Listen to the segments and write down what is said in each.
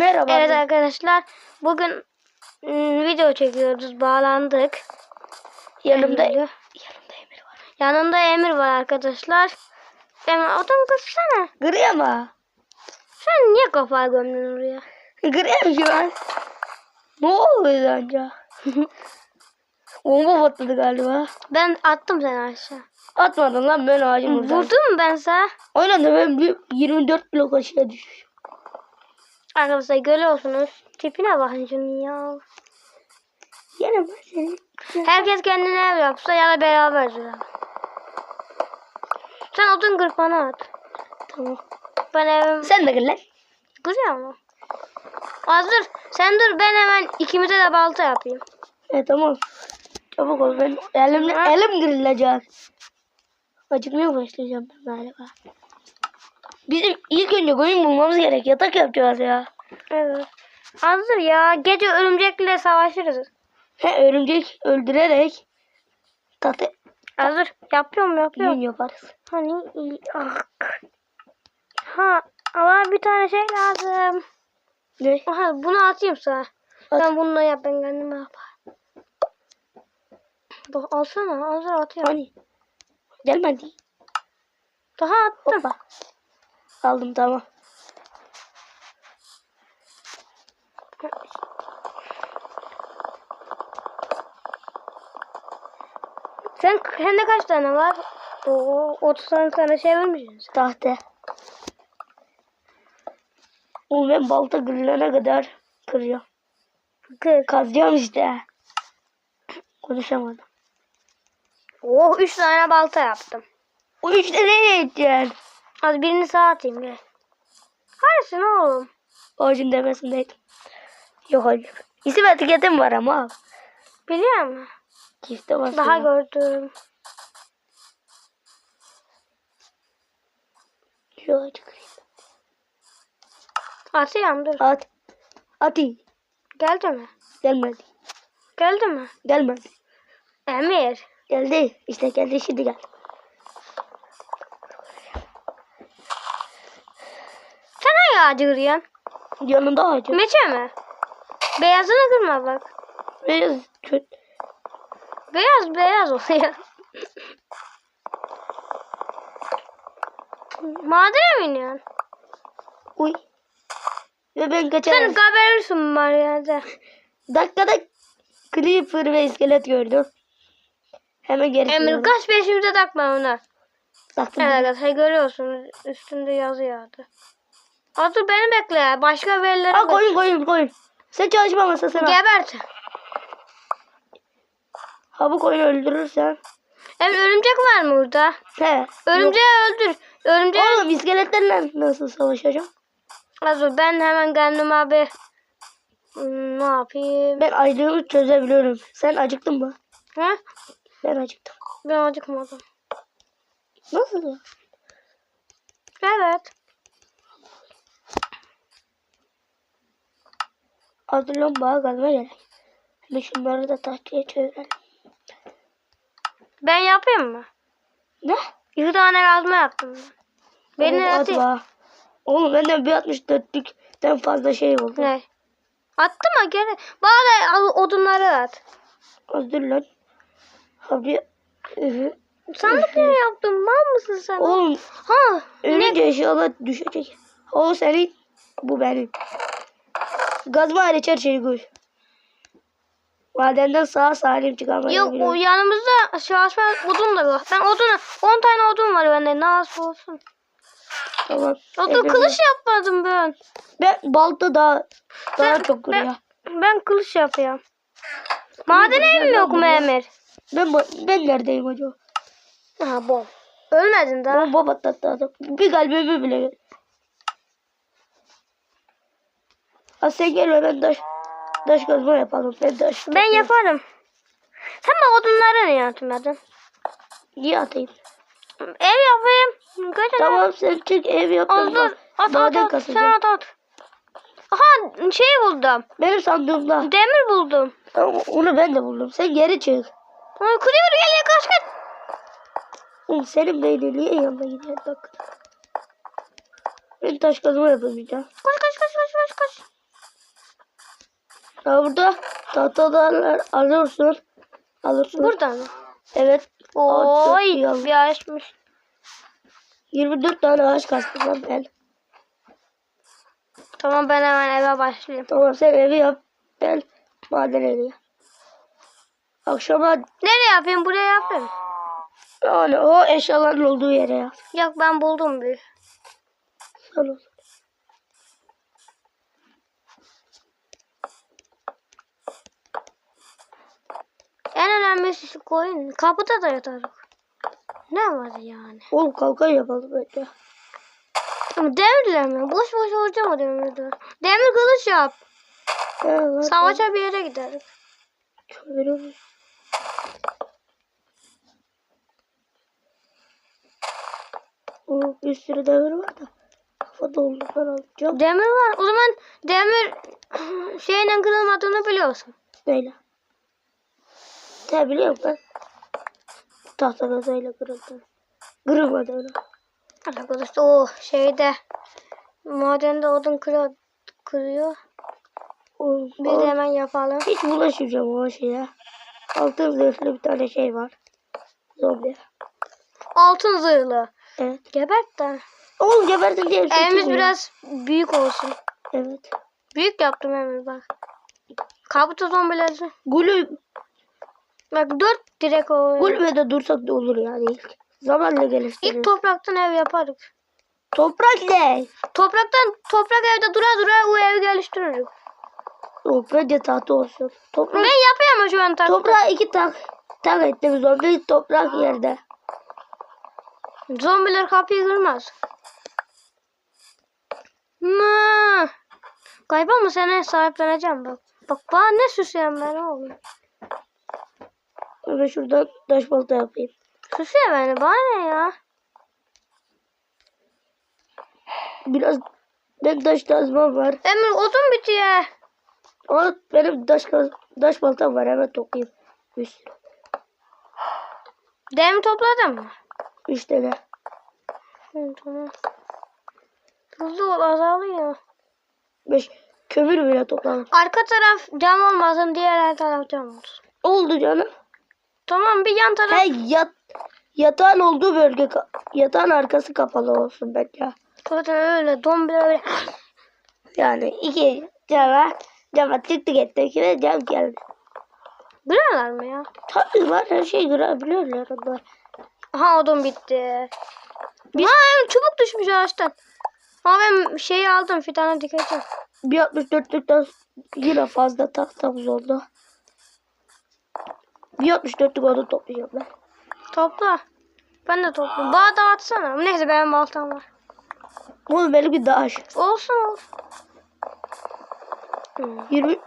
Merhaba. Evet arkadaşlar bugün ım, video çekiyoruz. Bağlandık. Yanımda Emir. yanımda Emir var. Yanında Emir var arkadaşlar. Emir otomu kırsana. Gırıyor mu? Sen niye kapağı gömdün oraya? Gırıyor şu an. Ne oluyor anca? Bomba patladı galiba. Ben attım seni aşağı. Atmadın lan ben ağacım burada. Vurdum mu ben sana? Aynen de ben bir 24 blok aşağı düşmüşüm. Arkadaşlar görüyorsunuz. Tipine bakın şunun ya. Yine ben seni. Herkes kendine ev yapsa ya da beraber duralım. Sen odun kır bana at. Tamam. Ben evim Sen de gel lan. kırıyor mu? Hazır. Sen dur ben hemen ikimize de balta yapayım. E tamam. Çabuk ol ben elimle elim kırılacak. Acıkmaya başlayacağım ben galiba. Bizim ilk önce koyun bulmamız gerek. Yatak yapacağız ya. Evet. Hazır ya. Gece örümcekle savaşırız. He örümcek öldürerek tatı Hazır. Yapıyorum yapıyorum. yün yaparız. Hani. Ah. Ha ama bir tane şey lazım. Ne? Aha bunu atayım sana. At. Sen bununla yap ben kendime yaparım. Bak alsana hazır atıyorum. Hani? Gelmedi. Daha attım. Hoppa. Aldım tamam. Sen sende kaç tane var? Oo 30 tane sana şey vermişsin. Tahta. Oğlum ben balta kırılana kadar kırıyor. Kır. Kazacağım işte. Konuşamadım. Oh 3 tane balta yaptım. O işte nereye edeceksin? Hadi birini sağa atayım gel. Hayırsın oğlum. Ağacın tepesindeydim. Yok hayır. İsim etiketim var ama. Biliyor musun? Çifte basıyor. Daha gördüm. Şu ağacı kırayım. Atıyorum dur. At. Atayım. Geldi mi? Gelmedi. Geldi mi? Gelmedi. Emir. Geldi. İşte geldi şimdi geldi. Sen hangi ağacı kırıyorsun? Yanında ağacı. Meçe mi? Beyazını kırma bak. Beyaz kötü. Beyaz beyaz oluyor. Madene mi iniyorsun? Uy. Ve ben Sen kaçarım. kaberirsin var yerde. Dakikada Creeper ve iskelet gördüm. Hemen geri Emir kaç peşimize takma ona. Taktım. Evet arkadaşlar görüyorsunuz üstünde yazıyordu. Hazır beni bekle. Başka verilere Aa koyun koyun koyun. Sen çalışma masasına. Gebert. Ha bu koyunu öldürürsen. Emir örümcek var mı burada? He. Örümceği öldür. Örümceği Oğlum iskeletlerle nasıl savaşacağım? Hazır ben hemen kendime bir Hmm, ne yapayım? Ben ayrılığı çözebiliyorum. Sen acıktın mı? Ha? Ben acıktım. Ben acıkmadım. Nasıl? Evet. Hazırlan bağa kalma gerek. Hemen şunları da tahtaya çevirelim. Ben yapayım mı? Ne? İki tane kazma yaptım ben. Beni Oğlum, atayım. atma. Oğlum benden bir 64'lükten fazla şey oldu. Ne? Attım mı geri? Bana al- odunları at. Az dur lan. Abi. Sandık ne yaptın? Mal mısın sen? Oğlum Ha. ölünce eşyalar düşecek. O senin. Bu benim. Gazma hariç her şeyi koy. Madenden sağ salim çıkarmayı Yok o yanımızda şaşma odun da yok. Ben odunu 10 tane odun var bende. Nasıl olsun? Tamam. Odun Hepimiz- kılıç yapmadım ben. Ben balta daha daha Ben- çok kuruyor. Ben, ben kılıç yapıyorum. Maden güzel evim yok mu. Emir? Ben ben neredeyim acaba? Ha bom. Ölmedin daha. Bomba patlattı adam. Bir kalbimi bile. Ha sen gel ben taş taş kazma yapalım. Ben taş. Ben yaparım. Sen bana odunları niye atmadın? Niye atayım? Ev yapayım. Kaç Tamam sen çık ev yap. bak- At at maden at. Sen at at. Aha şey buldum. Benim sandığımda. Demir buldum. Tamam onu ben de buldum. Sen geri çık. Ay kuruyor geliyor kaç kaç. Oğlum senin beyni niye yanına gidiyor bak. Ben taş kazma koş koş koş koş. Ha burada tahtalar alıyorsun. Alırsın. Burada mı? Evet. Oy bir ağaçmış. 24 tane ağaç kastım ben. Tamam ben hemen eve başlayayım. Tamam sen evi yap. Ben maden evi. Akşama Nereye yapayım? Buraya yapayım. yani o eşyaların olduğu yere yap. Yok ben buldum bir. Tamam. En önemlisi şu koyun. Kapıda da yatarız. Ne var yani? Oğlum kalkan yapalım bence. Ama demirle mi? Boş boş olacağım o demirde. Demir kılıç yap. Evet. Savaşa bir yere. Çeviriyorum. Oo, bir sürü demir var da. Kafa doldu ben alacağım. Demir var. O zaman demir şeyle kırılmadığını biliyorsun. Neyle? Ne biliyorum ben. Tahta gazayla kırıldı. Kırılmadı öyle. Arkadaşlar o şeyde madende odun kırıyor. kırıyor. Biz de hemen yapalım. Hiç bulaşmayacağım o şeye. Altın zırhlı bir tane şey var. Zombi. Altın zırhlı. Evet. Gebert de. Oğlum geberdin diye bir şey Evimiz çıkmıyor. biraz büyük olsun. Evet. Büyük yaptım Emir bak. Kabuto zombileri. Gulü, Bak dört direk oluyor. gulbede dursak da olur yani ilk. Zamanla geliştiririz. İlk topraktan ev yaparız. Toprak ne? Topraktan toprak evde dura dura o evi geliştiririz. Yok bence tahta olsun. Toprak, Ben yapıyorum şu an tahta. toprağa iki tak, tak ettim. Zombi toprak yerde. Zombiler kapıyı kırmaz. Mı. Galiba mı seni sahipleneceğim bak. Bak bana ne süsüyen ben oğlum. Ben şuradan taş balta yapayım. Süsüyor beni bana ne ya. Biraz ben taş lazım var. Emir odun bitiyor. Ama benim taş, taş baltam var hemen toplayayım. Bir sürü. Dem topladın mı? Üç tane. Hı, tamam. Hızlı ol azalıyor. Beş. Kömür bile topladım. Arka taraf cam olmasın diğer her taraf cam olsun. Oldu canım. Tamam bir yan taraf. He yat, yatağın olduğu bölge yatağın arkası kapalı olsun bence. Zaten öyle zombiler öyle. Yani iki cama cama tıktık ettik ve cam geldi. Biliyorlar mı ya? Tabii var her şey görebiliyorlar onlar. Aha odun bitti. Biz... Ha çubuk düşmüş ağaçtan. Ama ben şeyi aldım fidanı dikeceğim. Bir 64'lükten yine fazla tahtamız oldu. Bir 64'lük onu toplayacağım ben. Topla. Ben de toplayayım. Bana dağıtsana. Neyse benim baltam var. Oğlum benim bir daha Olsun olsun. Hmm. 20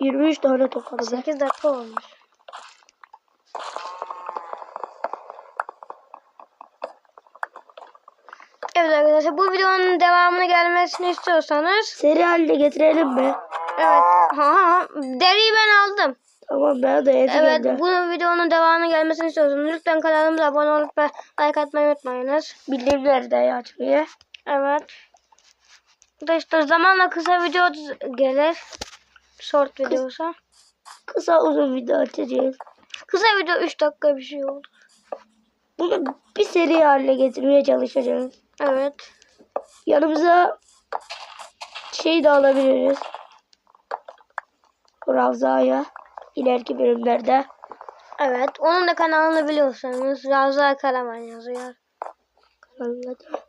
23 tane topladım ben. 8 dakika olmuş. Evet arkadaşlar bu videonun devamını gelmesini istiyorsanız Seri haline getirelim mi? evet ha, ha, deriyi ben aldım. Tamam ben de yedim Evet de. bu videonun devamını gelmesini istiyorsanız lütfen kanalımıza abone olup ve like atmayı unutmayınız. Bildirimleri de açmayı. Evet. Da işte zamanla kısa video gelir. Short videosu. Kısa uzun video açacağız. Kısa video 3 dakika bir şey oldu. Bunu bir seri haline getirmeye çalışacağız. Evet. Yanımıza şey de alabiliriz. Ravza'ya ileriki bölümlerde. Evet. Onun da kanalını biliyorsanız Ravza Karaman yazıyor. Anladım.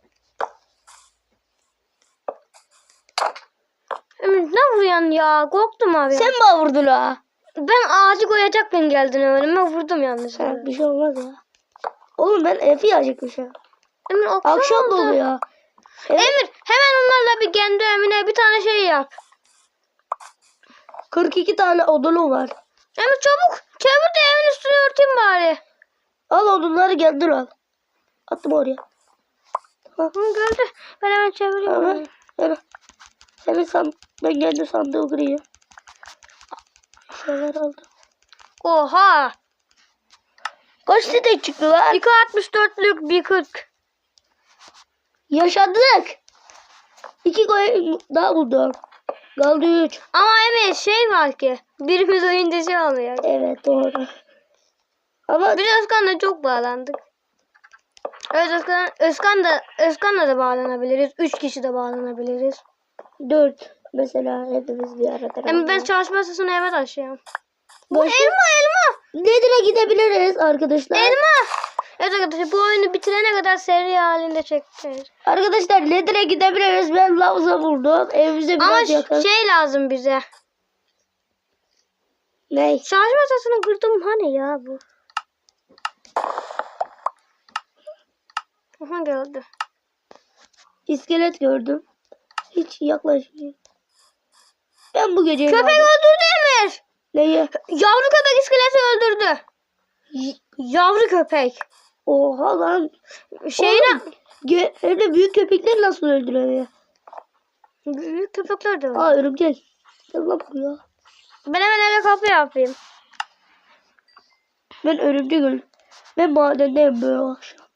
Ümit ne vuruyorsun ya? Korktum abi. Sen mi vurdun ha? Ben ağacı koyacaktım geldin önüme vurdum yanlışlıkla. Ha, bir şey olmaz ya. Oğlum ben Efi acıkmışım. Emir akşam, Akşam oldu. oluyor. Evet, Emir hemen onlarla bir kendi evine bir tane şey yap. 42 tane odunum var. Emir çabuk. Çabuk da evin üstünü örteyim bari. Al odunları kendin al. Attım oraya. Hı, gördü. Ben hemen çeviriyorum. Hemen. Hemen. Senin san ben kendi sandığı kırayım. Şeyler aldım. Oha. Kaç site çıktı lan? 2.64'lük bir 40. Yaşadık. İki koyun daha buldum. Kaldı 3. Ama evet şey var ki. Birimiz oyun dışı oluyor. Evet doğru. Ama Biz Özkan'la çok bağlandık. Evet Özkan, Özkan da Özkan'la da bağlanabiliriz. Üç kişi de bağlanabiliriz. 4 mesela hepimiz bir arada. Ama ben çalışma masasını eve taşıyorum. Bu Boş- elma elma. Nedir'e gidebiliriz arkadaşlar. Elma. Evet arkadaşlar bu oyunu bitirene kadar seri halinde çekeceğiz. Arkadaşlar Nedir'e gidebiliriz. Ben Lavza buldum. Evimize biraz Ama yakın. şey lazım bize. Ne? Şarj masasını kırdım hani ya bu. Aha geldi. İskelet gördüm. Hiç yaklaşmıyor. Ben bu gece Köpek öldürdü Emir. Neyi? Yavru köpek iskeleti öldürdü. Y- Yavru köpek. Oha lan. Hem de büyük köpekler nasıl öldürüyor? büyük köpekler de var. Aa örümcek. Gel lan buraya. Ben hemen eve kapı yapayım. Ben örümcek öldüm. Ben madendeyim böyle akşam.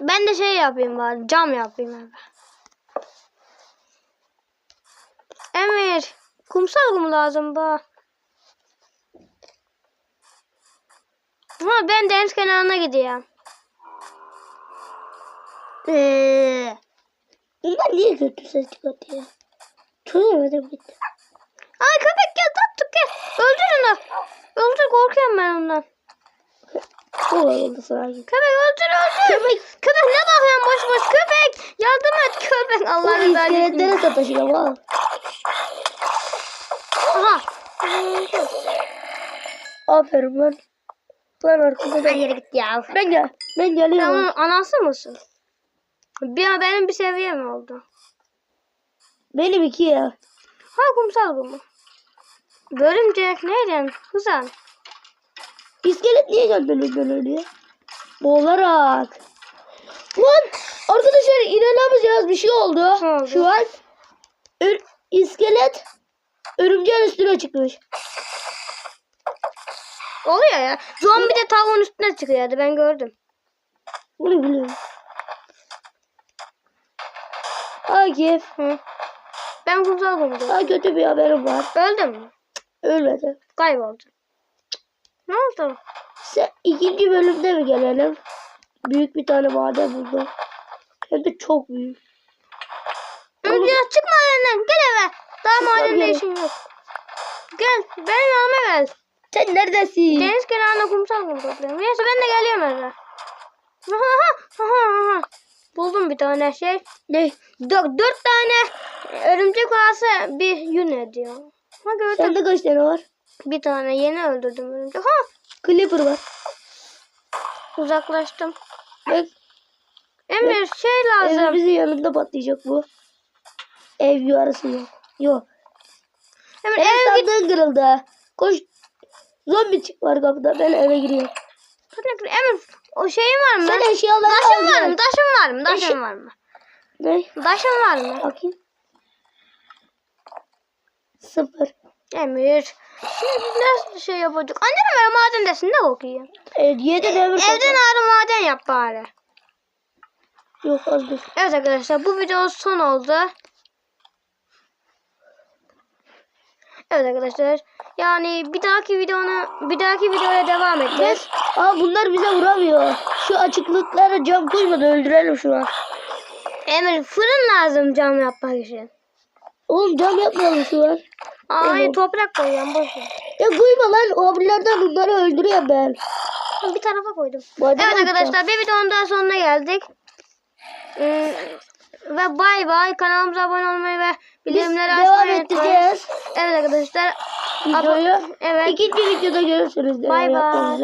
Ben de şey yapayım bari. Cam yapayım eve. Emir. Kumsal kum lazım bu. Ha ben deniz kenarına gideyim. Eee. Bunlar niye kötü ses çıkartıyor? Çözemedim gitti. Ay köpek gel tatlı gel. Öldür onu. Öldür korkuyorum ben ondan. Oldu sana. Köpek öldür öldür. Köpek. Köpek ne bakıyorsun boş boş köpek. Yardım et köpek. O Allah'ını versin. iskeletlere sataşıyor ha. Aha. Aferin lan. Lan arkada da. yere git ya. Ben gel. Ben Sen geliyorum. onun anası mısın? Bir, benim bir seviyem oldu. Benim iki ya. Ha kumsal bu mu? Bölümcek neyden? Kuzan. İskelet niye gönderiliyor ölüyor? Boğularak. Lan arkadaşlar inanamayacağız bir şey oldu. Oldu? Şu an iskelet örümceğin üstüne çıkmış. Oluyor ya. Zombi de tavuğun üstüne çıkıyordu ben gördüm. Bunu biliyorum. Akif. Hı. Ben kumsal kumdum. Daha kötü bir haberim var. Öldüm mü? Ölmedi. Kayboldu. Ne oldu? Sen ikinci bölümde mi gelelim? Büyük bir tane maden buldum. Hem de çok büyük. Önce çıkma elinden. Gel eve. Daha madende işim yok. Gel. Benim yanıma gel. Sen neredesin? Deniz kenarında kumsal kum topluyorum. Neyse ben de geliyorum aha. Buldum bir tane şey. Ne? Dört, dört tane örümcek varsa bir yün ediyor. Ha gördüm. Sende kaç tane var? Bir tane yeni öldürdüm örümcek. Ha Clipper var. uzaklaştım. Bak Emir şey lazım. evimizin yanında patlayacak bu. Ev yarısı yok. Yok. Emir Ev ev sandığın kırıldı. Koş. Zombi çık var kapıda. Ben eve giriyorum. Emir o şeyin var mı? Sen eşyaları al Taşın var mı? Taşın var mı? Taşın var mı? Ne? Taşın var mı? Bakayım. Sıfır. Emir. Şimdi nasıl şey yapacak? Annem ver madendesin ne okuyor? Evet, yedi demir Evden ağrı maden yap bari. Yok az dur. Evet arkadaşlar bu video son oldu. Evet arkadaşlar. Yani bir dahaki videonu bir dahaki videoya devam edeceğiz. Aa bunlar bize vuramıyor. Şu açıklıklara cam koymadı öldürelim şu an. Emir fırın lazım cam yapmak için. Oğlum cam yapmayalım şu an. Ay Evet. toprak koyuyorum boş ver. Ya koyma lan o abilerden bunları öldürüyor ben. Bir tarafa koydum. Maden Evet arkadaşlar bir videonun daha sonuna geldik. Ee, ve bay bay kanalımıza abone olmayı ve Biz bildirimleri devam edeceğiz Evet arkadaşlar. videoyu. Evet. İkinci videoda görürsünüz. Bay bay.